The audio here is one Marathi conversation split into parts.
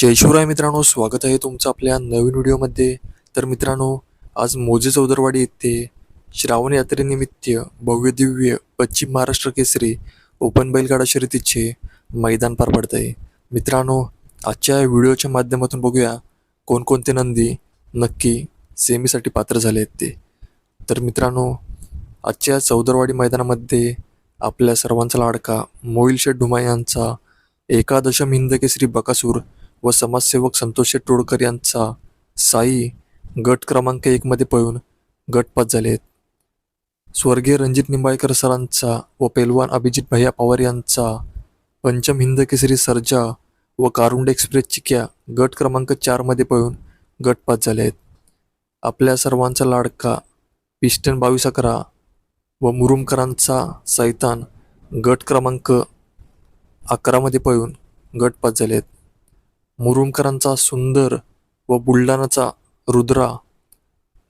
जय शिवराय मित्रांनो स्वागत आहे तुमचं आपल्या नवीन व्हिडिओमध्ये. तर मित्रांनो आज मोजे चौदरवाडी येथे श्रावण यात्रेनिमित्त भव्य दिव्य पश्चिम महाराष्ट्र केसरी ओपन बैलगाडा शर्यतीचे मैदान पार पडत आहे मित्रांनो आजच्या व्हिडिओच्या माध्यमातून बघूया कोणकोणते नंदी नक्की सेमीसाठी पात्र झाले आहेत ते. तर मित्रांनो आजच्या चौदरवाडी मैदानामध्ये आपल्या सर्वांचा लाडका मोईल शेठ ढुमा यांचा एकादशम हिंद केसरी बकासूर व समाजसेवक संतोष टोडकर यांचा साई गट क्रमांक एकमध्ये पळून गटपात झाले आहेत. स्वर्गीय रणजित निंबाळकर सरांचा व पेलवान अभिजित भैया पवार यांचा पंचम हिंद केसरी सर्जा व कारुंड एक्सप्रेस चिक्या गट क्रमांक चारमध्ये पळून गटपात झाले आहेत. आपल्या सर्वांचा लाडका पिस्टन बावीस अकरा व मुरुमकरांचा सैतान गट क्रमांक अकरामध्ये पळून गटपात झाले आहेत. मुरुमकरांचा सुंदर व बुलढाणाचा रुद्रा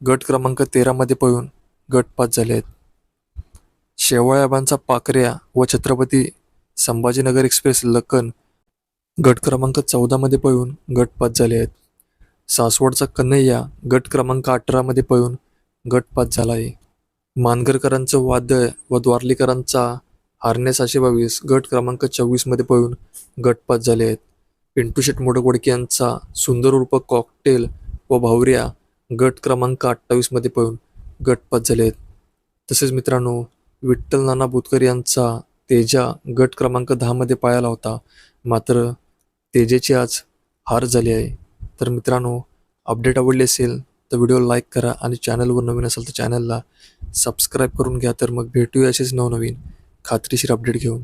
गट क्रमांक तेरामध्ये पळून गटपात झाले आहेत. शेवाळ्याबांचा पाकऱ्या व छत्रपती संभाजीनगर एक्सप्रेस लखन गट क्रमांक चौदामध्ये पळून गटपात झाले आहेत. सासवडचा कन्हैया गट क्रमांक अठरामध्ये पळून गटपात झाला आहे. मानगरकरांचं वादळ व द्वारलीकरांचा हारणे सातशे बावीस गट क्रमांक चोवीसमध्ये पळून गटपात झाले आहेत. पिंटू शेट मोडकवडके यांचा सुंदर उर्फ कॉकटेल व भावऱ्या गट क्रमांक अठ्ठावीसमध्ये पळून गटपात झाले आहेत. तसेच मित्रांनो विठ्ठल नाना बुतकर यांचा तेजा गट क्रमांक दहामध्ये पायाला होता. मात्र तेजेची आज हार झाली आहे. तर मित्रांनो अपडेट आवडली असेल तर व्हिडिओ लाईक करा आणि चॅनलवर नवीन असेल तर चॅनलला सबस्क्राईब करून घ्या. तर मग भेटूया असेच नवनवीन खात्रीशीर अपडेट घेऊन.